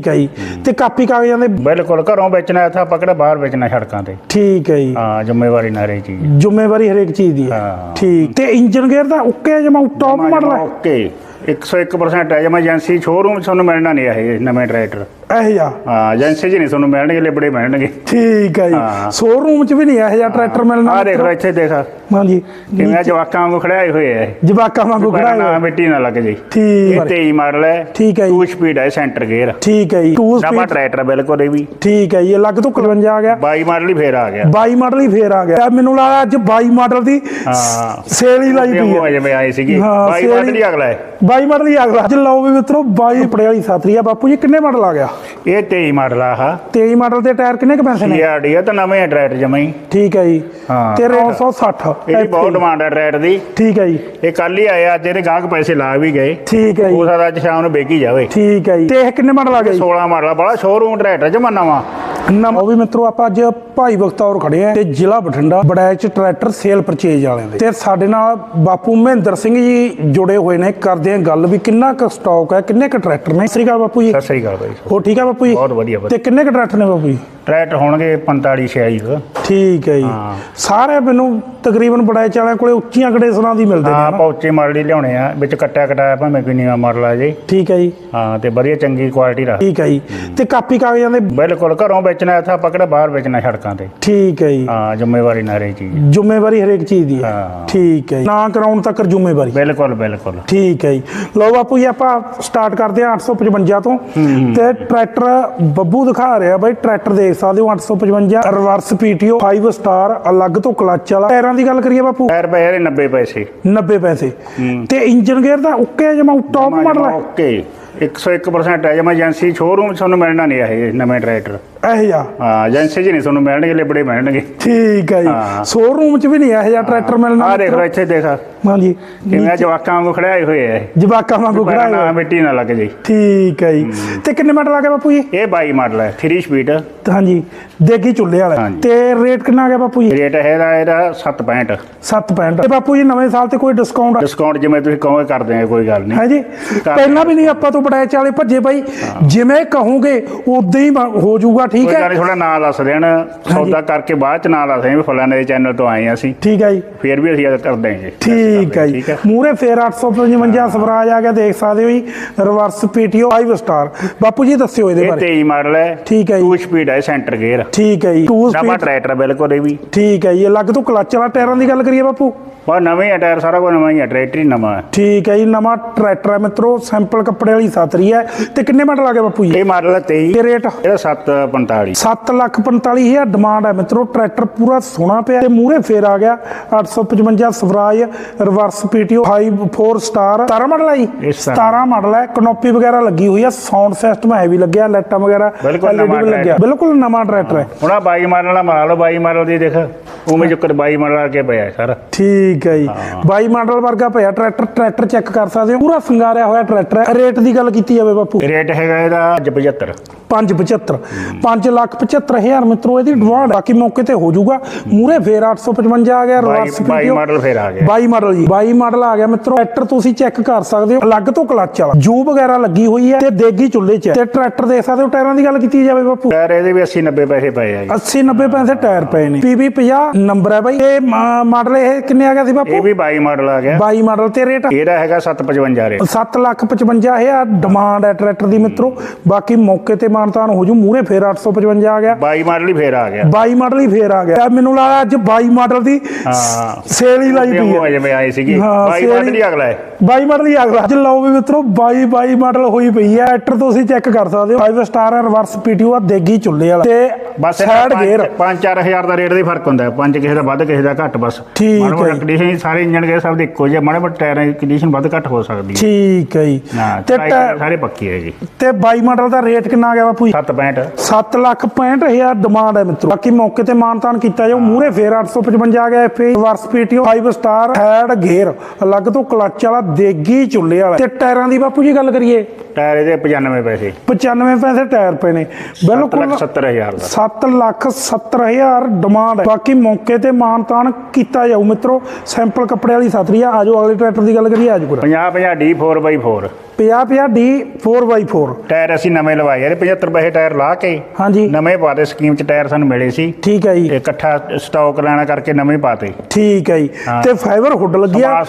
ਠੀਕ ਹੈ। ਜੀ ਤੇ ਕਾਪੀ ਕਾਗਜ਼ਾਂ ਦੇ ਬਿਲਕੁਲ ਘਰੋਂ ਵੇਚਣਾ ਇੱਥੇ ਆਪਾਂ ਕਿਹੜਾ ਬਾਹਰ ਵੇਚਣਾ ਸੜਕਾਂ ਤੇ? ਠੀਕ ਹੈ ਜੀ। ਹਾਂ ਜ਼ਿੰਮੇਵਾਰੀ ਨਾਲ ਇਹ ਚੀਜ਼ ਜ਼ਿੰਮੇਵਾਰੀ ਹਰੇਕ ਚੀਜ਼ ਦੀ ਹੈ। ਹਾਂ। ਠੀਕ। ਤੇ ਇੰਜਨ ਗੇਅਰ ਦਾ ਓਕੇ ਜਮਾ ਟੌਪ ਮਾਡਲ ਹੈ? ਓਕੇ। 101% ਹੈ। ਐਮਰਜੈਂਸੀ ਸ਼ੋਰੂਮ ਤੁਹਾਨੂੰ ਮਿਲਣਾ ਨਹੀਂ ਇਹ ਨਵੇਂ ਟਰੈਕਟਰ। ਇਹ ਜਾ ਹਾਂ ਏਜੰਸੀ 'ਚ ਨਹੀਂ ਤੁਹਾਨੂੰ ਮਿਲਣਗੇ ਲਿਬੜੇ ਮਿਲਣਗੇ। ਠੀਕ ਹੈ ਜੀ। ਹਾਂ। ਸ਼ੋਰੂਮ ਚ ਵੀ ਨਹੀਂ ਇਹੋ ਜਿਹਾ ਟਰੈਕਟਰ ਮਿਲਣਾ ਆਹ ਦੇਖ ਲਓ ਇੱਥੇ ਦੇਖ। ਹਾਂਜੀ। ਕਿਵੇਂ ਆ ਜਵਾਕਾਂ ਵਾਂਗੂ ਖੜਾਏ ਹੋਏ ਆ ਇਹ। ਜਵਾਕਾਂ ਵਾਂਗੂ ਖੜਾ ਨਾ ਹੈ ਮਿੱਟੀ ਨਾ ਲੱਗ ਜਾਈ। ਠੀਕ ਇਹ 23 ਮਾਡਲ ਹੈ। ਠੀਕ ਹੈ ਜੀ। 2 ਸਪੀਡ ਹੈ ਸੈਂਟਰ ਗੇਅਰ ਠੀਕ ਹੈ ਜੀ। 2 ਨਵਾਂ ਸਪੀਡ ਟਰੈਕਟਰ ਬਿਲਕੁਲ ਇਹ ਵੀ। ਠੀਕ ਹੈ ਜੀ ਇਹ ਅਲੱਗ ਤੋਂ 51 ਆ ਗਿਆ। 22 ਮਾਡਲ ਹੀ ਫੇਰ ਆ ਗਿਆ। 22 ਮਾਡਲ ਹੀ ਫੇਰ ਆ ਗਿਆ। ਮੈਨੂੰ ਲੱਗਦਾ ਅੱਜ 22 ਮਾਡਲ ਦੀ ਹਾਂ। ਸੇਲ ਹੀ ਲਾਈ ਪਈ ਹੈ। ਜਿਵੇਂ ਆਏ ਸੀਗੇ। ਹਾਂ, 22 ਸੇਲ ਮਾਡਲ ਹੀ ਅਗਲਾ ਹੈ। 22 ਮਾਡਲ ਹੀ ਅਗਲਾ। ਅੱਜ ਲਓ ਵੀ ਮਿੱਤਰੋ 22 ਪੜੇ ਵਾਲੀ ਸਾਤਰੀ ਆ। ਬਾਪੂ ਜੀ ਕਿੰਨੇ ਮਾਡਲ ਆ ਗਿਆ? ਇਹ 23 ਮਾਡਲ ਆ ਆਹ। 23 ਮਾਡਲ ਦੇ ਟਾਇਰ ਕਿੰਨੇ ਕ ਪੈਸੇ ਨੇ? ਸੀਆਰਡੀ ਆ ਤਾਂ ਨਵੇਂ ਟਰੈਕਟਰ ਜਮਾਂ ਹੀ। ਠੀਕ ਹੈ ਜੀ। ਹਾਂ। ਤੇ 960 ਇਹਦੀ ਬਹੁਤ ਡਿਮਾਂਡ ਹੈ ਟਰੈਕਟਰ ਦੀ। ਠੀਕ ਹੈ ਜੀ। ਇਹ ਕੱਲ ਹੀ ਆਇਆ ਅੱਜ ਇਹਦੇ ਗਾਹਕ ਪੈਸੇ ਲਾ ਵੀ ਗਏ। ਠੀਕ ਹੈ ਹੋ ਜੀ ਸਕਦਾ ਅੱਜ ਸ਼ਾਮ ਨੂੰ ਵੇਚੀ ਜਾਵੇ। ਠੀਕ ਹੈ ਜੀ। ਤੇ ਇਹ ਕਿੰਨੇ ਮਾਡਲ ਆ ਜੀ 16 ਮਾਡਲ ਆ, ਬੜਾ ਸ਼ੋਰੂਮ ਟਰੈਕਟਰ ਜਮਾ ਨਵਾਂ। ਨਵਾਂ ਉਹ ਵੀ ਮਿੱਤਰੋ ਆਪਾਂ ਅੱਜ ਭਾਈ ਬਖਤੌਰ ਖੜੇ ਆ ਤੇ ਜ਼ਿਲ੍ਹਾ ਬਠਿੰਡਾ ਬੜੈਚ ਟਰੈਕਟਰ ਸੇਲ ਪਰਚੇਜ ਵਾਲਿਆਂ ਦੇ। ਤੇ ਸਾਡੇ ਨਾਲ ਬਾਪੂ ਮਹਿੰਦਰ ਸਿੰਘ ਜੀ ਜੁੜੇ ਹੋਏ ਨੇ ਕਰਦੇ ਆ ਗੱਲ ਵੀ ਕਿੰਨਾ ਕੁ ਸਟਾਕ ਹੈ ਕਿੰਨੇ ਕੁ ਟਰੈਕਟਰ ਨੇ। ਸਤਿ ਸ੍ਰੀ ਅਕਾਲ ਬਾਪੂ ਜੀ। ਸਤਿ ਸ੍ਰੀ ਅਕਾਲ ਬਾਈ। ਹੋ ਠੀਕ ਹੈ ਬਾਪੂ ਜੀ? ਬਹੁਤ ਵਧੀਆ। ਤੇ ਕਿੰਨੇ ਕੁ ਟਰੈਕਟਰ ਨੇ ਬਾਪੂ ਜੀ? ਟਰੈਕਟਰ ਹੋਣਗੇ 45 46 ਠੀਕ ਹੈ ਜੀ। ਹਾਂ। ਸਾਰੇ ਮੈਨੂੰ ਤਕਰੀਬਨ ਬੜੈਚ ਵਾਲਿਆਂ ਕੋਲੇ ਉੱਚੀਆਂ ਕੰਡੀਸ਼ਨਾਂ ਦੀ ਮਿਲਦੇ ਨੇ ਹਾਂ ਹਨਾ? ਪੌਚੇ ਮਾਡਲ ਹੀ ਲਿਆਉਣੇ ਆ ਵਿੱਚ ਕੱਟਿਆ ਕਟਾਇਆ ਭਾਵੇਂ ਕੋਈ ਨੀਵਾ ਮਾਡਲ ਆ ਜੇ। ਠੀਕ ਹੈ ਜੀ। ਹਾਂ ਤੇ ਵਧੀਆ ਚੰਗੀ ਕੁਆਲਿਟੀ ਦਾ ਠੀਕ ਹੈ ਜੀ। ਤੇ ਕਾਪੀ ਕਾਗਜ਼ਾਂ ਦੇ ਬਿਲਕੁਲ ਘਰੋਂ ਵੇਚਣਾ ਇੱਥੇ ਆਪਾਂ ਕਿਹੜਾ ਬਾਹਰ ਵੇਚਣਾ ਸੜਕਾਂ ਤੇ। ਠੀਕ ਹੈ ਜੀ। ਹਾਂ ਜ਼ਿੰਮੇਵਾਰੀ ਨਾਲ ਇਹ ਚੀਜ਼ ਜ਼ਿੰਮੇਵਾਰੀ ਹਰੇਕ ਚੀਜ਼ ਦੀ ਹੈ। ਹਾਂ। ਠੀਕ ਹੈ ਜੀ। ਨਾ ਕਰਾਉਣ ਤੱਕ ਜ਼ਿੰਮੇਵਾਰੀ। ਬਿਲਕੁਲ ਬਿਲਕੁਲ। ਠੀਕ ਹੈ ਜੀ। ਲਓ ਬਾਪੂ ਜੀ ਆਪਾਂ ਸਟਾਰਟ ਕਰਦੇ ਹਾਂ 855 ਤੋਂ। ਤੇ ਟਰੈਕਟਰ ਬੱਬੂ ਦਿਖਾ ਰਿਹਾ ਬਾਈ ਟਰੈਕਟਰ ਦੇਖ ਸਕਦੇ ਹੋ 855 ਰਿਵਰਸ ਪੀਟੀਓ 5 ਸਟਾਰ ਅਲੱਗ ਤੋਂ ਕਲੱਚ ਵਾਲਾ। ਟਾਇਰਾਂ ਦੀ ਗੱਲ ਕਰੀਏ ਬਾਪੂ? ਟਾਇਰ ਪਏ ਇਹਦੇ 90 ਪੈਸੇ। 90 ਪੈਸੇ। ਤੇ ਇੰਜਨ ਗੇਅਰ ਦਾ ਓਕੇ ਜਮਾ ਟੌਪ ਮਾਡਲ ਹੈ ਓਕੇ 101% ਹੈ। ਐਮਰਜੈਂਸੀ ਸ਼ੋਰੂਮ 'ਚ ਤੁਹਾਨੂੰ ਮਿਲਣਾ ਨਹੀਂ ਇਹ ਨਵੇਂ ਟਰੈਕਟਰ। ਇਹ ਜਾ ਹਾਂ ਏਜੰਸੀ 'ਚ ਨਹੀਂ ਤੁਹਾਨੂੰ ਮਿਲਣਗੇ ਲਿਬੜੇ ਮਿਲਣਗੇ। ਠੀਕ ਹੈ ਜੀ। ਸ਼ੋਰੂਮ 'ਚ ਵੀ ਨਹੀਂ ਇਹੋ ਜਿਹਾ ਟਰੈਕਟਰ ਮਿਲਣਾ ਆਹ ਦੇਖ ਲਓ ਇੱਥੇ ਦੇਖ। ਹਾਂਜੀ। ਕਿਵੇਂ ਆ ਜਵਾਕਾਂ ਵਾਂਗੂ ਖੜਾਏ ਹੋਏ ਆ ਇਹ। ਜਵਾਕਾਂ ਵਾਂਗੂ ਖੜਾ ਨਾ ਮਿੱਟੀ ਨਾ ਲੱਗ ਜਾਈ। ਠੀਕ ਹੈ ਜੀ। ਤੇ ਕਿੰਨੇ ਮਾਡਲ ਆ ਗਿਆ ਬਾਪੂ ਜੀ? ਇਹ 22 ਮਾਡਲ ਹੈ 3 ਸਪੀਡ ਹਾਂਜੀ। ਦੇਗੀ ਚੁੱਲ੍ਹੇ ਵਾਲਾ। ਹਾਂਜੀ। ਤੇ ਰੇਟ ਕਿੰਨਾ ਆ ਗਿਆ ਬਾਪੂ ਜੀ? ਰੇਟ ਹੈਗਾ ਇਹਦਾ 765 765 ਤੇ ਬਾਪੂ ਜੀ ਨਵੇਂ ਸਾਲ ਤੇ ਕੋਈ ਡਿਸਕਾਊਂਟ ਡਿਸਕਾਊਂਟ ਜਿਵੇਂ ਤੁਸੀਂ ਕਹੋਗੇ ਕਰ ਦਿਆਂਗੇ ਕੋਈ ਗੱਲ ਨਹੀਂ। ਹੈ ਜੀ ਪਹਿਲਾਂ ਵੀ ਨਹੀਂ ਆਪਾਂ ਤੋਂ ਬੜਾਇਚ ਵਾਲੇ ਭੱਜੇ ਬਾਈ। ਜਿਵੇਂ ਕਹੋਗੇ ਉਦਾਂ ਹੀ ਹੋ ਜਾਊਗਾ ਠੀਕ ਹੈ? ਥੋੜਾ ਨਾਂ ਦੱਸ ਦੇਣ। ਸੌਦਾ ਕਰਕੇ ਬਾਅਦ ਚ ਨਾਂ ਦੱਸ ਦੇਣ ਫਲਾਣੇ ਦੇ ਚੈਨਲ ਤੋਂ ਆਏ ਅਸੀਂ। ਠੀਕ ਹੈ ਜੀ। ਫੇਰ ਵੀ ਅਸੀਂ ਇਹ ਕਰ ਦੇਂਗੇ ਠੀਕ ਹੈ ਜੀ। ਮੂਰੇ ਫੇਰ 855 ਸਵਰਾਜ ਆ ਗਿਆ ਦੇਖ ਸਕਦੇ ਹੋ ਜੀ। ਰਿਵਰਸ ਪੀਟੀਓ 5 ਸਟਾਰ ਬਾਪੂ ਜੀ ਦੱਸਿਓ ਇਹਦੇ ਇਹ ਬਾਰੇ। 23 ਮਾਡਲ ਹੈ। ਠੀਕ ਹੈ ਜੀ। 2 ਸਪੀਡ ਹੈ ਸੈਂਟਰ ਗੇਅਰ ਠੀਕ ਹੈ ਜੀ। 2 ਨਵਾਂ ਸਪੀਡ ਟਰੈਕਟਰ ਬਿਲਕੁਲ ਇਹ ਵੀ। ਠੀਕ ਹੈ ਜੀ। ਅਲੱਗ ਤੋਂ ਕਲੱਚ ਵਾਲਾ ਟਾਇਰਾਂ ਦੀ ਗੱਲ ਕਰੀਏ ਬਾਪੂ। ਬਹੁਤ ਨਵੇਂ ਆ ਟਾਇਰ ਸਾਰਾ ਕੁਝ ਨਵਾਂ ਹੀ ਹੈ ਟਰੈਕਟਰ ਹੀ ਨਵਾਂ ਹੈ ਠੀਕ ਹੈ ਜੀ ਨਵਾਂ ਟਰੈਕਟਰ ਹੈ ਮਿੱਤਰੋ ਸਿੰਪਲ ਕੱਪੜੇ ਵਾਲੀ ਸਾਤਰੀ ਹੈ। ਤੇ ਕਿੰਨੇ ਮਾਡਲ ਆ ਗਿਆ ਬਾਪੂ ਜੀ? ਇਹ ਮਾਡਲ ਹੈ 23 ਤੇ ਰੇਟ ਇਹਦਾ 745 7 ਲੱਖ 45 ਹਜ਼ਾਰ ਡਿਮਾਂਡ ਹੈ ਮਿੱਤਰੋ ਟਰੈਕਟਰ ਪੂਰਾ ਸੋਹਣਾ ਪਿਆ ਤੇ ਮੂਰੇ ਫੇਰ ਆ ਗਿਆ। 855 Swaraj reverse PTO 5 4 star 17 model ਹੈ ਜੀ? ਇਹ 17 17 ਮਾਡਲ ਹੈ ਕਨੋਪੀ ਵਗੈਰਾ ਲੱਗੀ ਹੋਈ ਹੈ ਸਾਊਂਡ ਸਿਸਟਮ ਹੈਵੀ ਲੱਗਿਆ ਲਾਈਟਾਂ ਵਗੈਰਾ ਬਿਲਕੁਲ ਨਵਾਂ ਲੱਗਿਆ। ਟਰੈਕਟਰ। ਬਿਲਕੁਲ ਨਵਾਂ ਟਰੈਕਟਰ ਹੈ ਹੁਣ ਆ 22 ਮਾਡਲ ਦਾ ਮਾਲ 22 ਮਾਡਲ ਦੀ ਦੇਖ। ਉਵੇਂ ਜੁਕਰ 22 ਮਾਡਲ ਆ ਕੇ ਪਿਆ ਸਰ। ਠੀਕ ਹੈ ਜੀ। 22 ਮਾਡਲ ਵਰਗਾ ਪਿਆ ਟਰੈਕਟਰ ਟਰੈਕਟਰ ਚੈੱਕ ਕਰ ਸਕਦੇ ਹੋ। ਪੂਰਾ ਸਿੰਗਾਰਿਆ ਹੋਇਆ ਟਰੈਕਟਰ ਹੈ। ਰੇਟ ਦੀ ਗੱਲ ਕੀਤੀ ਜਾਵੇ ਬਾਪੂ। ਰੇਟ ਹੈਗਾ ਇਹਦਾ 75 575 5 ਲੱਖ 75 ਹਜ਼ਾਰ ਮਿੱਤਰੋ ਇਹਦੀ ਡਿਮਾਂਡ ਬਾਕੀ ਮੌਕੇ ਤੇ ਹੋ ਜਾਊਗਾ ਮੂਰੇ ਫੇਰ 855 ਆ ਗਿਆ ਰਿਵਰਸ 22 22 ਮਾਡਲ ਫੇਰ ਆ ਗਿਆ। 22 ਮਾਡਲ ਜੀ। 22 ਮਾਡਲ ਆ ਗਿਆ ਮਿੱਤਰੋ। ਟਰੈਕਟਰ ਤੁਸੀਂ ਚੈੱਕ ਕਰ ਸਕਦੇ ਹੋ। ਅਲੱਗ ਤੋਂ ਕਲੱਚ ਵਾਲਾ। ਜੂ ਵਗੈਰਾ ਲੱਗੀ ਹੋਈ ਹੈ ਤੇ ਦੇਗੀ ਚੁੱਲ੍ਹੇ 'ਚ। ਹੈ। ਤੇ ਟਰੈਕਟਰ ਦੇਖ ਸਕਦੇ ਹੋ ਟਾਇਰਾਂ ਦੀ ਗੱਲ ਕੀਤੀ ਜਾਵੇ ਬਾਪੂ। ਟਾਇਰ ਇਹਦੇ ਵੀ 80 90 ਪੈਸੇ ਪਏ ਆ ਜੀ। 80 90 ਪੈਸੇ ਟਾਇਰ ਪਏ ਨੇ। PB 50 ਨੰਬਰ ਹੈ ਬਾਈ। ਇਹ ਮਾਡਲ ਇਹ ਕਿੰਨੇ ਆ ਗਿਆ ਸੀ ਇਹ ਬਾਪੂ ਵੀ 22 ਮਾਡਲ ਆ ਗਿਆ। 22 ਮਾਡਲ ਤੇ ਰੇਟ ਇਹਦਾ ਹੈਗਾ 755 ਰੇਟ 7 ਲੱਖ 55 ਹਜ਼ਾਰ ਡਿਮਾਂਡ ਹੈ ਟਰੈਕਟਰ ਦੀ ਮਿੱਤਰੋ। ਬਾਕੀ ਮੌਕੇ ਤੇ ਮਾਨਤਾਨ ਹੋ ਜੂ ਮੂਰੇ ਫੇਰ 855 ਆ ਗਿਆ। 22 ਮਾਡਲ ਹੀ ਫੇਰ ਆ ਗਿਆ। 22 ਮਾਡਲ ਹੀ ਫੇਰ ਆ ਗਿਆ। ਮੈਨੂੰ ਲੱਗਦਾ ਅੱਜ 22 ਮਾਡਲ ਦੀ ਹਾਂ। ਸੇਲ ਹੀ ਲਾਈ ਪਈ ਹੈ। ਜਿਵੇਂ ਆਏ ਸੀਗੇ। ਹਾਂ, 22 ਸੇਲ ਮਾਡਲ ਹੀ ਅਗਲਾ ਹੈ। 22 ਮਾਡਲ ਹੀ ਅਗਲਾ। ਅੱਜ ਲਓ ਵੀ ਮਿੱਤਰੋ 22 22 ਮਾਡਲ ਹੋਈ ਪਈ ਹੈ। ਐਕਟਰ ਤੁਸੀਂ ਚੈੱਕ ਕਰ ਸਕਦੇ ਹੋ। 5 ਸਟਾਰ ਰਿਵਰਸ ਪੀਟੀਓ ਆ ਦੇਗੀ ਚੁੱਲੇ ਵਾਲਾ। ਤੇ ਬਸ ਸਾਈਡ ਗੇਅਰ 5-4000 ਦਾ ਰੇਟ ਦਾ ਫ਼ਰਕ ਹੁੰਦਾ ਹੈ। ਪੰਜ ਕਿਸੇ ਦਾ ਵੱਧ ਕਿਸੇ ਦਾ ਘੱਟ ਬਸ। ਠੀਕ ਹੈ ਜੀ। ਕੰਡੀਸ਼ਨ ਸਾਰੇ ਇੰਜਨ ਗੇਅਰ ਸਭ ਦੇ ਇੱਕੋ ਜਿਹੇ। ਮਾੜੇ ਮੋਟੇ ਟਾਇਰਾਂ ਦੀ ਕੰਡੀਸ਼ਨ ਵੱਧ ਘੱਟ ਹੋ ਸਕਦੀ ਹੈ। ਠੀਕ ਹੈ ਜੀ। ਹਾਂ ਤੇ ਟਾਇਰ ਟੈ- ਸਾਰੇ ਪੱਕੇ ਹੈ ਜੀ। ਤੇ 22 ਮਾਡਲ ਦਾ ਰੇਟ ਕਿੰਨਾ ਆ ਗਿਆ ਬਾਪੂ ਜੀ? 765 7 ਲੱਖ 65 ਹਜ਼ਾਰ ਡਿਮਾਂਡ ਹੈ ਮਿੱਤਰੋ। ਬਾਕੀ ਮੌਕੇ ਤੇ ਮਾਨਤਾਨ ਕੀਤਾ ਜਾਓ ਮੂਰੇ ਫੇਰ 855 ਆ ਗਿਆ FA reverse PTO 5 star head gear ਅਲੱਗ ਤੋਂ ਕਲੱਚ ਵਾਲਾ ਦੇਗੀ ਚੁੱਲੇ ਵਾਲਾ। ਤੇ ਟਾਇਰਾਂ ਦੀ ਬਾਪੂ ਜੀ ਗੱਲ ਕਰੀਏ। ਟਾਇਰ ਇਹਦੇ 95 ਪੈਸੇ। 95 ਪੈਸੇ ਟਾਇਰ ਪਏ ਨੇ। ਬਿਲਕੁਲ 7,70,000 ਦਾ। 7 ਲੱਖ 70 ਹਜ਼ਾਰ ਡਿਮਾਂਡ ਹੈ। ਬਾਕੀ ਮੌਕੇ ਤੇ ਮਾਨਤਾਨ ਕੀਤਾ ਜਾਊ ਮਿੱਤਰੋ। ਸੈਂਪਲ ਕੱਪੜੇ ਵਾਲੀ ਸਤਰੀ ਆ ਆਜੋ ਅਗਲੇ ਟਰੈਕਟਰ ਦੀ ਗੱਲ ਕਰੀਏ ਆਜੋ 50 50 D4x4 50 50 ਡੀ 4x4 ਟਾਇਰ ਅਸੀਂ ਨਵੇਂ ਲਵਾਏ ਇਹਦੇ 75 ਪੈਸੇ ਟਾਇਰ ਲਾ ਕੇ। ਹਾਂਜੀ। ਨਵੇਂ ਪਾਤੇ ਸਕੀਮ ਚ ਟਾਇਰ ਸਾਨੂੰ ਮਿਲੇ ਸੀ। ਠੀਕ ਹੈ ਜੀ। ਇਕੱਠਾ ਸਟਾਕ ਲੈਣਾ ਕਰਕੇ ਨਵੇਂ ਪਾਤੇ। ਠੀਕ ਹੈ ਜੀ। ਤੇ ਫਾਈਬਰ ਹੁੱਡ ਲੱਗਿਆ।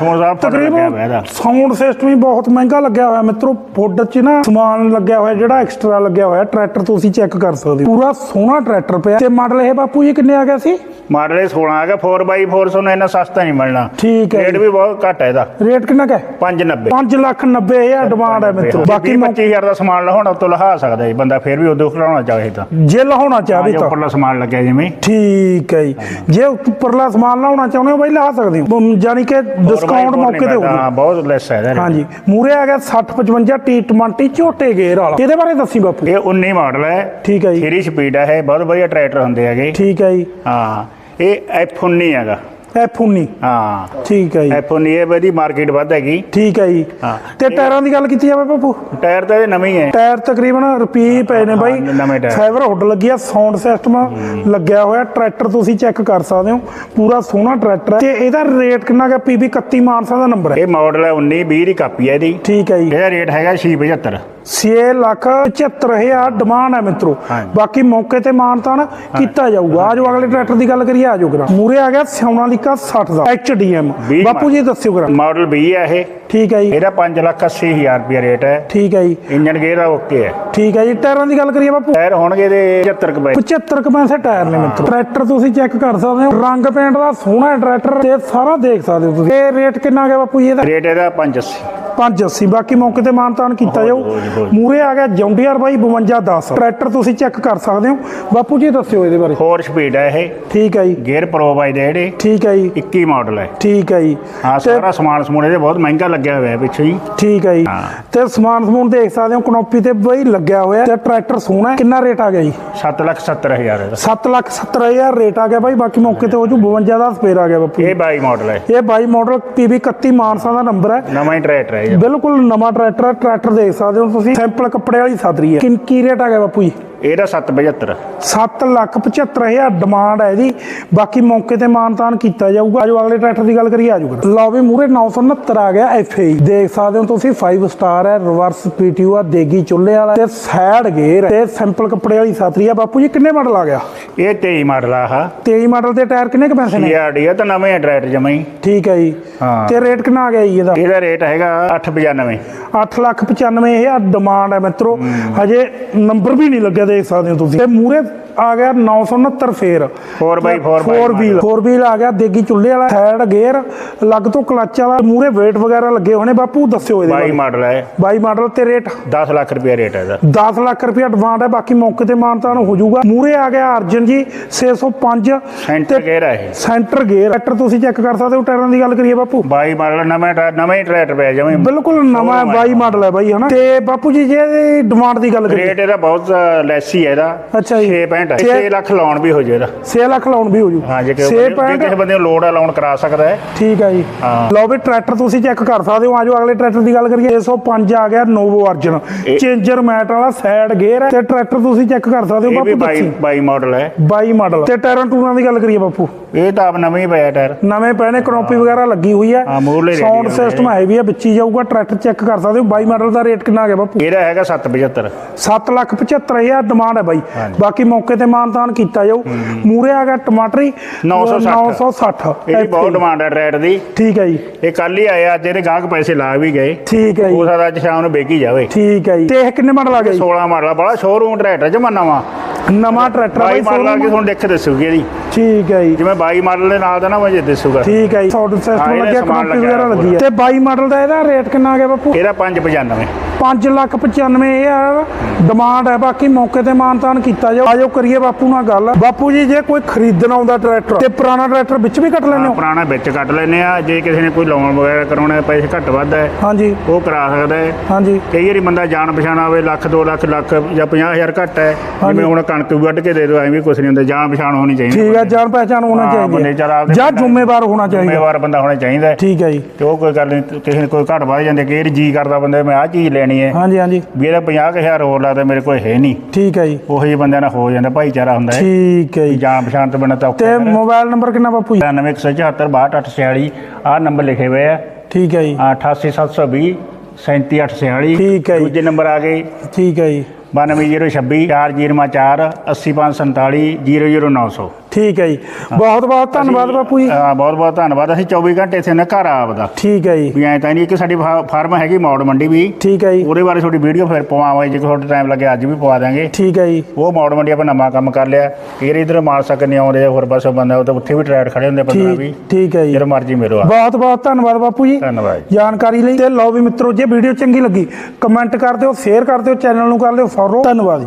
ਇਹਦਾ। ਸਾਊਂਡ ਸਿਸਟਮ ਵੀ ਬਹੁਤ ਮਹਿੰਗਾ ਲੱਗਿਆ ਹੋਇਆ। ਮਿੱਤਰੋ ਹੁੱਡ 'ਚ ਨਾ ਸਮਾਨ ਲੱਗਿਆ ਹੋਇਆ ਜਿਹੜਾ ਐਕਸਟਰਾ ਲੱਗਿਆ ਹੋਇਆ ਟਰੈਕਟਰ ਤੁਸੀਂ ਚੈੱਕ ਕਰ ਸਕਦੇ ਹੋ। ਪੂਰਾ ਸੋਹਣਾ ਟਰੈਕਟਰ ਪਿਆ। ਤੇ ਮਾਡਲ ਇਹ ਬਾਪੂ ਜੀ ਕਿੰਨੇ ਆ ਗਿਆ ਸੀ? ਮਾਡਲ ਇਹ 16 ਆ ਗਿਆ 4x4 ਤੁਹਾਨੂੰ ਇੰਨਾ ਸਸਤਾ ਨਹੀਂ ਮਿਲਣਾ। ਠੀਕ ਹੈ ਰੇਟ ਵੀ ਬਹੁਤ ਘੱਟ ਹੈ ਇਹਦਾ। ਰੇਟ ਕਿੰਨਾ ਹੈ? 590 5 ਲੱਖ 90 ਹਜ਼ਾਰ ਡਿਮਾਂਡ ਹੈ ਮਿੱਤਰੋ। ਬਾਕੀ ਮੌਕੇ 25000 ਦਾ ਸਮਾਨ ਲਹਾਉਣਾ ਤੋਂ ਲਹਾ ਸਕਦਾ ਜੀ ਬੰਦਾ ਫਿਰ ਵੀ ਉਦੋਂ ਖੜਾਉਣਾ ਚਾਹੇ ਤਾਂ। ਜੇ ਲਾਉਣਾ ਚਾਹਵੇ ਜੇ ਤਾਂ। ਉੱਪਰਲਾ ਸਮਾਨ ਲੱਗਿਆ ਜਿਵੇਂ। ਠੀਕ ਹੈ ਜੀ। ਜੇ ਉੱਪਰਲਾ ਸਮਾਨ ਲਾਉਣਾ ਚਾਹੁੰਦੇ ਹੋ ਬਈ ਲਾ ਸਕਦੇ ਹੋ। ਜਾਣੀ ਕਿ ਡਿਸਕਾਊਂਟ 4x4 ਮੌਕੇ ਤੇ ਹੋਊਗਾ। ਹਾਂ ਬਹੁਤ ਲੈਸ ਹੈ ਇਹਦਾ। ਹਾਂਜੀ। ਮੂਰੇ ਆ ਗਿਆ 60 55 ਟੀ 20 ਝੋਟੇ ਗੇਅਰ ਵਾਲਾ। ਇਹਦੇ ਬਾਰੇ ਦੱਸੀ ਬਾਪੂ। ਇਹ 19 ਮਾਡਲ ਹੈ। ਠੀਕ ਹੈ ਜੀ। 3 ਸਪੀਡ ਹੈ ਬਹੁਤ ਵਧੀਆ ਟਰੈਕਟਰ ਹੁੰਦੇ ਹੈਗੇ। ਠੀਕ ਹੈ ਜੀ। ਹਾਂ। ਇਹ F19 ਹੈਗਾ। F19 ਹਾਂ। ਠੀਕ ਹੈ ਜੀ। F19 ਇਹ ਇਹਦੀ ਮਾਰਕੀਟ ਵੱਧ ਹੈਗੀ। ਠੀਕ ਹੈ ਜੀ। ਹਾਂ। ਤੇ ਟਾਇਰਾਂ ਦੀ ਗੱਲ ਕੀਤੀ ਜਾਵੇ ਬਾਪੂ? ਟਾਇਰ ਤਾਂ ਇਹ ਨਵੇਂ ਹੀ ਹੈ। ਟਾਇਰ ਤਕਰੀਬਨ ਰੁਪਏ ਪਏ ਨੇ ਬਾਈ। ਹਾਂ, ਨਵੇਂ ਟਾਇਰ। ਫਾਈਬਰ ਹੁੱਡ ਲੱਗੀ ਆ ਸਾਊਂਡ ਸਿਸਟਮ ਲੱਗਿਆ ਹੋਇਆ। ਟਰੈਕਟਰ ਤੁਸੀਂ ਚੈੱਕ ਕਰ ਸਕਦੇ ਹੋ। ਪੂਰਾ ਸੋਹਣਾ ਟਰੈਕਟਰ ਹੈ। ਤੇ ਇਹਦਾ ਰੇਟ ਕਿੰਨਾ ਹੈ ਪੀਬੀ 31 ਮਾਨਸਾ ਦਾ ਨੰਬਰ ਹੈ। ਇਹ ਮਾਡਲ ਹੈ 19 20 ਦੀ ਕਾਪੀ ਹੈ ਇਹਦੀ। ਠੀਕ ਹੈ ਜੀ। ਇਹਦਾ ਰੇਟ ਹੈਗਾ 675 6 ਲੱਖ 75000 ਡਿਮਾਂਡ ਹੈ ਮਿੱਤਰੋ। ਹਾਂਜੀ। ਬਾਕੀ ਮੌਕੇ ਤੇ ਮਾਨਤਾਨ ਕੀਤਾ ਜਾਊਗਾ। ਆਜੋ ਅਗਲੇ ਟਰੈਕਟਰ ਦੀ ਗੱਲ ਕਰੀਏ ਆਜੋ ਕਰਾ। ਮੂਰੇ ਆ ਗਿਆ ਸੋਨਾਲੀਕਾ 60 ਦਾ ਐਚਡੀਐਮ ਵੀਹ ਬਾਪੂ ਜੀ ਦੱਸਿਓ ਕਰਾ ਮਾਡਲ 20 ਹੈ ਇਹ। ਠੀਕ ਹੈ ਜੀ। ਇਹਦਾ 5 ਲੱਖ 80 ਹਜ਼ਾਰ ਰੁਪਏ ਰੇਟ ਹੈ। ਠੀਕ ਹੈ ਜੀ। ਇੰਜਨ ਗੇਅਰ ਦਾ ਓਕੇ ਹੈ। ਠੀਕ ਹੈ ਜੀ ਟਾਇਰਾਂ ਦੀ ਗੱਲ ਕਰੀਏ ਬਾਪੂ। ਟਾਇਰ ਹੋਣਗੇ ਦੇ 75 ਕੁ ਬਾਈ। 75 ਕੁ ਪੈਸੇ ਟਾਇਰ ਨੇ ਮਿੱਤਰੋ। ਟਰੈਕਟਰ ਤੁਸੀਂ ਚੈੱਕ ਕਰ ਸਕਦੇ ਹੋ। ਰੰਗ ਪੇਂਟ ਦਾ ਸੋਹਣਾ ਟਰੈਕਟਰ। ਤੇ ਸਾਰਾ ਦੇਖ ਸਕਦੇ ਹੋ ਤੁਸੀਂ। ਇਹ ਰੇਟ ਕਿੰਨਾ ਗਿਆ ਬਾਪੂ ਜੀ ਇਹਦਾ? ਰੇਟ ਇਹਦਾ 580 580 ਬਾਕੀ ਮੌਕੇ ਤੇ ਮਾਨਤਾਨ ਕੀਤਾ ਜਾਊ। ਹੋ ਜੀ, ਹੋ ਜੀ। ਮੂਰੇ ਆ ਗਿਆ ਜੌਂਡੀਆਰ ਬਾਈ 5210 ਟਰੈਕਟਰ ਤੁਸੀਂ ਚੈੱਕ ਕਰ ਸਕਦੇ ਹੋ। ਬਾਪੂ ਜੀ ਦੱਸਿਓ ਇਹਦੇ ਬਾਰੇ। 4 ਸਪੀਡ ਹੈ ਇਹ। ਠੀਕ ਹੈ ਜੀ। ਗੇਅਰ ਪ੍ਰੋ ਬਾਈ ਦੇ ਜਿਹੜੇ। ਠੀਕ ਹੈ ਜੀ। 21 ਮਾਡਲ ਹੈ ਠੀਕ ਹੈ ਜੀ। ਹਾਂ ਸਾਰਾ ਸਮਾਨ ਸਮੂਨ ਇਹਦੇ ਬਹੁਤ ਮਹਿੰਗਾ ਲੱਗਿਆ ਹੋਇਆ ਹੈ ਪਿੱਛੇ ਹੀ ਠੀਕ ਹੈ ਜੀ। ਹਾਂ। ਤੇ ਸਮਾਨ ਸਮੂਨ ਦੇਖ ਸਕਦੇ ਹੋ ਕਨੋਪੀ ਤੇ ਬਈ ਲੱਗਿਆ ਹੋਇਆ। ਤੇ ਟਰੈਕਟਰ ਸੋਹਣਾ ਹੈ। ਕਿੰਨਾ ਰੇਟ ਆ ਗਿਆ ਜੀ? 7 ਲੱਖ 70 ਹਜ਼ਾਰ ਇਹਦਾ। 7 ਲੱਖ 70 ਹਜ਼ਾਰ ਰੇਟ ਆ ਗਿਆ ਬਾਈ। ਬਾਕੀ ਮੌਕੇ ਤੇ ਉਹ ਜੋ 52 ਦਾ ਸਪੇਅਰ ਆ ਗਿਆ ਬਾਪੂ ਇਹ 22 ਮਾਡਲ ਹੈ ਇਹ। ਬਾਈ ਮਾਡਲ PB 31 ਮਾਨਸਾ ਦਾ ਨੰਬਰ ਹੈ। ਨਵਾਂ ਹੀ ਟਰੈਕਟਰ ਹੈ। ਇਹ ਬਿਲਕੁਲ ਨਵਾਂ ਟਰੈਕਟਰ ਹੈ ਟਰੈਕਟਰ ਦੇਖ ਸਕਦੇ ਹੋ ਤੁਸੀਂ। ਸੈਂਪਲ ਕੱਪੜੇ ਵਾਲੀ ਸਾਦਰੀ ਹੈ। ਕਿੰਨ ਕੀ ਰੇਟ ਆ ਗਿਆ ਬਾਪੂ ਜੀ? ਇਹਦਾ 775 7 ਲੱਖ 75 ਹਜ਼ਾਰ ਡਿਮਾਂਡ ਹੈ ਇਹਦੀ ਬਾਕੀ ਮੌਕੇ ਤੇ ਮਾਨਤਾਨ ਕੀਤਾ ਜਾਊਗਾ। ਆਜੋ ਅਗਲੇ ਟਰੈਕਟਰ ਦੀ ਗੱਲ ਕਰੀਏ ਆਜੋ ਲਓ ਵੀ ਮੂਰੇ 969 ਆ ਗਿਆ FA ਦੇਖ ਸਕਦੇ ਹੋ ਤੁਸੀਂ 5 ਸਟਾਰ ਹੈ ਰਿਵਰਸ PTO ਆ ਦੇਗੀ ਚੁੱਲ੍ਹੇ ਵਾਲਾ ਤੇ ਸਾਈਡ ਗੇਅਰ ਤੇ ਸਿੰਪਲ ਕੱਪੜੇ ਵਾਲੀ ਸਾਤਰੀ ਆ। ਬਾਪੂ ਜੀ ਕਿੰਨੇ ਮਾਡਲ ਆ ਗਿਆ? ਇਹ 23 ਮਾਡਲ ਆ ਆਹ। 23 ਮਾਡਲ ਦੇ ਟਾਇਰ ਕਿੰਨੇ ਕ ਪੈਸੇ ਨੇ? ਸੀਆਰਡੀ ਆ ਤਾਂ ਨਵੇਂ ਟਰੈਕਟਰ ਜਮਾ ਹੀ। ਠੀਕ ਹੈ ਜੀ। ਹਾਂ। ਤੇ ਰੇਟ ਕਿੰਨਾ ਆ ਗਿਆ ਜੀ ਇਹਦਾ? ਇਹਦਾ ਰੇਟ ਹੈਗਾ 895 8 ਲੱਖ 95 ਹਜ਼ਾਰ ਡਿਮਾਂਡ ਹੈ ਮਿੱਤਰੋ। ਹਜੇ ਨੰਬਰ ਵੀ ਨਹੀਂ ਲੱਗਿਆ ਦੇਖ ਸਕਦੇ ਹੋ ਤੁਸੀਂ। ਤੇ ਮੂਰੇ ਆ ਗਿਆ 969 ਫੇਰ। 4x4 4 ਵੀਲ 4 ਵੀਲ ਆ ਗਿਆ ਦੇਗੀ ਚੁੱਲ੍ਹੇ ਵਾਲਾ ਸਾਈਡ ਗੇਅਰ ਲੱਗ ਤੋਂ ਕਲੱਚ ਵਾਲਾ ਮੂਰੇ weight ਵਗੈਰਾ ਲੱਗੇ ਹੋਣੇ ਬਾਪੂ ਦੱਸਿਓ ਇਹਦੇ 22 ਬਾਰੇ। ਮਾਡਲ ਹੈ। 22 ਮਾਡਲ ਤੇ ਰੇਟ 10 ਲੱਖ ਰੁਪਏ ਰੇਟ ਹੈ ਇਹਦਾ। 10 ਲੱਖ ਰੁਪਏ ਡਿਮਾਂਡ ਹੈ ਬਾਕੀ ਮੌਕੇ ਤੇ ਮਾਨਤਾਨ ਹੋ ਜਾਊਗਾ। ਮੂਰੇ ਆ ਗਿਆ ਅਰਜਨ ਜੀ 605 ਸੈਂਟਰ ਗੇਅਰ ਹੈ ਇਹ। ਸੈਂਟਰ ਗੇਅਰ ਟਰੈਕਟਰ ਤੁਸੀਂ ਚੈੱਕ ਕਰ ਸਕਦੇ ਹੋ ਟਾਇਰਾਂ ਦੀ ਗੱਲ ਕਰੀਏ ਬਾਪੂ। 22 ਮਾਡਲ ਨਵਾਂ ਨਵਾਂ ਹੀ ਟਰੈਕਟਰ ਪਿਆ ਜਮਾ ਬਿਲਕੁਲ ਨਵਾਂ 22 ਮਾਡਲ ਹੈ ਬਾਈ ਹਨਾ? ਤੇ ਬਾਪੂ ਜੀ ਜੇ ਡਿਮਾਂਡ ਦੀ ਗੱਲ ਕਰੀਏ। ਰੇਟ ਇਹਦਾ ਬਹੁਤ ਲੈਸ ਹੀ ਹੈ ਇਹਦਾ। ਅੱਛਾ ਜੀ। 6.65 ਛੇ- 6 ਲੱਖ ਲਾਉਣ ਵੀ ਹੋ ਜੇ ਇਹਦਾ। 6 ਲੱਖ ਲਾਉਣ ਵੀ ਹੋ ਜੂ। ਹਾਂ ਜੇ ਕਿਸੇ ਛੇ ਬੰਦੇ- ਜੇ point- ਕਿਸੇ ਬੰਦੇ ਨੂੰ ਲੋੜ ਹੈ ਲਾਉਣ ਕਰਾ ਸਕਦਾ ਹੈ। ਠੀਕ ਹੈ ਜੀ। ਹਾਂ। ਲਓ ਵੀ ਟਰੈਕਟਰ ਤੁਸੀਂ ਚੈੱਕ ਕਰ ਸਕਦੇ ਹੋ। ਆਜੋ ਅਗਲੇ ਟਰੈਕਟਰ ਦੀ ਗੱਲ ਕਰੀਏ। 605 ਆ ਗਿਆ ਨੋਵੋ ਅਰਜਨ। ਇਹ- ਚੇਂਜਰ ਮੈਟ ਵਾਲਾ ਸਾਈਡ ਗੇਅਰ ਹੈ। ਤੇ ਟਰੈਕਟਰ ਤੁਸੀਂ ਚੈੱਕ ਕਰ ਸਕਦੇ ਹੋ ਇਹ ਵੀ ਬਾਪੂ 22 ਦੱਸੀ। 22 ਮਾਡਲ ਹੈ। 22 ਮਾਡਲ ਤੇ ਟਾਇਰਾਂ ਟੂਰਾਂ ਦੀ ਗੱਲ ਕਰੀਏ ਬਾਪੂ। ਇਹ ਤਾਂ ਆਪ ਨਵੇਂ ਹੀ ਪਿਆ ਟਾਇਰ। ਨਵੇਂ ਪਏ ਨੇ ਕਨੋਪੀ ਵਗੈਰਾ ਲੱਗੀ ਹੋਈ ਹੈ। ਹਾਂ, ਮੂਹਰਲੇ ਰੇਡੀਓ ਸਾਊਂਡ ਨੇ। ਸਿਸਟਮ ਹੈ ਵੀ ਹੈ ਵਿੱਚ ਹੀ ਜਾਊਗਾ। ਟਰੈਕਟਰ ਚੈੱਕ ਕਰ ਸਕਦੇ ਹੋ। 22 ਮਾਡਲ ਦਾ ਰੇਟ ਕਿੰਨਾ ਆ ਗਿਆ ਬਾਪੂ? ਇਹਦਾ ਹੈਗਾ 775 7 ਲੱਖ 75 ਹਜ਼ਾਰ ਡਿਮਾਂਡ ਹੈ ਬਾਈ। ਹਾਂਜੀ। ਬਾਕੀ ਮੌਕੇ ਤੇ ਮਾਨਤਾਨ ਕੀਤਾ ਜਾਊ। ਮੂਰੇ ਆ ਗਿਆ ਟਮਾਟਰੀ 960 960 ਇਹਦੀ ਬਹੁਤ ਡਿਮਾਂਡ ਹੈ ਟਰੈਕਟਰ ਦੀ। ਠੀਕ ਹੈ ਜੀ। ਇਹ ਕੱਲ ਹੀ ਆਇਆ ਅੱਜ ਇਹਦੇ ਗਾਹਕ ਪੈਸੇ ਲਾ ਵੀ ਗਏ। ਠੀਕ ਹੈ ਜੀ। ਹੋ ਸਕਦਾ ਅੱਜ ਸ਼ਾਮ ਨੂੰ ਵੇਚੀ ਜਾਵੇ। ਠੀਕ ਹੈ ਜੀ। ਤੇ ਇਹ ਕਿੰਨੇ ਮਾਡਲ ਆ ਗਿਆ ਜੀ? 16 ਮਾਡਲ ਆ। ਬੜਾ ਸ਼ੋਰੂਮ ਟਰੈਕਟਰ ਜਮਾ ਨਵਾਂ। ਨਵਾਂ ਟਰੈਕਟਰ ਆ 22 ਬਾਈ ਮਾਡਲ ਆ ਕੇ। ਤੁਹਾਨੂੰ ਦੇਖ ਦੱਸੂਗੀ ਇਹਦੀ। ਠੀਕ ਹੈ ਜੀ। ਜਿਵੇਂ 22 ਮਾਡਲ ਦੇ ਨਾਲ ਦਾ ਨਾ ਵਜੇ ਦੱਸੂਗਾ। ਠੀਕ ਹੈ ਜੀ। ਸਾਊਂਡ ਸਿਸਟਮ ਲੱਗਿਆ ਲੱਗਿਆ ਵਗੈਰਾ ਲੱਗੀ ਹੈ ਤੇ 22 ਮਾਡਲ ਦਾ ਇਹਦਾ ਰੇਟ ਕਿੰਨਾ ਆ ਗਿਆ ਬਾਪੂ? ਇਹਦਾ 595 5 ਲੱਖ 95 ਹਜ਼ਾਰ ਡਿਮਾਂਡ ਹੈ। ਬਾਕੀ ਮੌਕੇ ਤੇ ਮਾਨਤਾਨ ਕੀਤਾ ਜਾਓ ਆਜੋ ਕਰੀਏ ਬਾਪੂ ਨਾਲ ਗੱਲ। ਬਾਪੂ ਜੀ ਜੇ ਕੋਈ ਖਰੀਦਣ ਆਉਂਦਾ ਟਰੈਕਟਰ ਤੇ ਪੁਰਾਣਾ ਟਰੈਕਟਰ ਵਿੱਚ ਵੀ ਕੱਟ ਲੈਂਦੇ ਹੋ? ਪੁਰਾਣਾ ਵਿੱਚ ਕੱਟ ਲੈਨੇ ਆ। ਜੇ ਕਿਸੇ ਨੇ ਕੋਈ ਲੋਨ ਵਗੈਰਾ ਕਰਾਉਣਾ ਹੈ, ਪੈਸੇ ਘੱਟ ਵੱਧ ਹੈ ਹਾਂਜੀ। ਉਹ ਕਰਾ ਸਕਦਾ ਹੈ। ਹਾਂਜੀ। ਕਈ ਵਾਰੀ ਬੰਦਾ ਜਾਣ ਪਛਾਣ ਆਵੇ ਲੱਖ 2 ਲੱਖ ਲੱਖ ਜਾਂ 50000 ਘੱਟ ਹੈ। ਜਿਵੇਂ ਹੁਣ ਕਣਕ ਵੱਢ ਕੇ ਦੇ ਦਿਓ ਐਵੇਂ ਕੁਝ ਨਹੀਂ ਹੁੰਦਾ। ਜਾਣ ਪਛਾਣ ਹੋਣੀ ਚਾਹੀਦੀ ਠੀਕ ਹੈ ਜਾਣ ਪਹਿਚਾਣ ਹੋਣਾ ਚਾਹੀਦੀ ਹੈ। ਜਾਂ ਜ਼ਿੰਮੇਵਾਰ ਹੋਣਾ ਚਾਹੀਦਾ। ਜ਼ਿੰਮੇਵਾਰ ਬੰਦਾ ਹੋਣਾ ਚਾਹੀਦਾ। ਠੀਕ ਹੈ ਜੀ। ਤੇ ਉਹ ਕੋਈ ਗੱਲ ਨਹੀਂ ਕਿਸੇ ਨੇ ਕੋਈ ਘੱਟ ਵੱਧ ਜਾਂਦੇ ਕਈ ਜੀ ਕਰਦਾ ਬੰਦੇ ਮੈਂ ਆਹ ਚੀਜ਼ ਲੈਣੀ ਹੈ ਹਾਂਜੀ ਹਾਂਜੀ। ਵੀ ਇਹਦਾ 50000 ਹੋਰ ਲੱਗਦਾ ਮੇਰੇ ਕੋਲ ਹੈ ਨਹੀਂ। ਠੀਕ ਹੈ ਜੀ। ਉਹੋ ਬੰਦਿਆਂ ਨਾਲ ਹੋ ਜਾਂਦਾ ਭਾਈਚਾਰਾ ਹੁੰਦਾ ਹੈ ਠੀਕ ਹੈ ਜੀ। ਜਾਣ ਪਛਾਣ ਤੋਂ ਬਿਨਾਂ ਤਾਂ ਤੇ। ਮੋਬਾਈਲ ਨੰਬਰ ਕਿੰਨਾ ਬਾਪੂ ਜੀ? 9174 6246 ਆਹ ਨੰਬਰ ਲਿਖੇ ਹੋਏ ਆ। ਠੀਕ ਹੈ ਜੀ। ਆਹ 88720 37846 ਠੀਕ ਹੈ ਜੀ। ਦੂਜੇ ਨੰਬਰ ਆ ਗਏ। ਠੀਕ ਹੈ ਜੀ। 92026 4004 80547 00900 ਠੀਕ ਹੈ ਜੀ। ਬਹੁਤ ਬਹੁਤ ਧੰਨਵਾਦ ਬਾਪੂ ਜੀ। ਹਾਂ ਬਹੁਤ ਬਹੁਤ ਧੰਨਵਾਦ। ਅਸੀਂ 24 ਘੰਟੇ ਇੱਥੇ ਨੇ ਘਰ ਆਪਦਾ। ਠੀਕ ਹੈ ਜੀ। ਵੀ ਐਂ ਤਾਂ ਨਹੀਂ ਕਿ ਸਾਡੀ ਫਾਰਮ ਹੈਗੀ ਮੌੜ ਮੰਡੀ ਵੀ। ਠੀਕ ਹੈ ਜੀ। ਉਹਦੇ ਬਾਰੇ ਤੁਹਾਡੀ ਵੀਡੀਓ ਫਿਰ ਪਵਾਵਾਂਗੇ ਜੇ ਤੁਹਾਡਾ ਟਾਈਮ ਲੱਗੇ ਅੱਜ ਵੀ ਪਵਾ ਦਾਂਗੇ ਠੀਕ ਹੈ ਜੀ। ਉਹ ਮੌੜ ਮੰਡੀ ਆਪਾਂ ਨਵਾਂ ਕੰਮ ਕਰ ਲਿਆ। ਫੇਰ ਇਧਰ ਮਾਰ ਸਕਨੇ ਆਉਂਦੇ ਹੋਰ ਪਾਸੇ ਬੰਦੇ ਉਹ ਤਾਂ ਉੱਥੇ ਵੀ ਟਰੈਕ ਖੜੇ ਹੁੰਦੇ 15 ਵੀ ਠੀਕ ਠੀਕ ਹੈ ਜੀ। ਜਦੋਂ ਮਰਜ਼ੀ ਮਿਲੋ ਆ। ਬਹੁਤ ਬਹੁਤ ਧੰਨਵਾਦ ਬਾਪੂ ਜੀ। ਧੰਨਵਾਦ। ਜਾਣਕਾਰੀ ਲਈ ਤੇ ਲਓ ਵੀ ਮਿੱਤਰੋ ਜੇ ਵੀਡੀਓ ਚੰਗੀ ਲੱਗੀ ਕਮੈਂਟ ਕਰ ਦਿਓ ਸ਼ੇਅਰ ਕਰ ਦਿਓ ਚੈਨਲ ਨੂੰ ਕਰ ਦਿਓ ਫੋਲੋ ਧੰਨਵਾਦ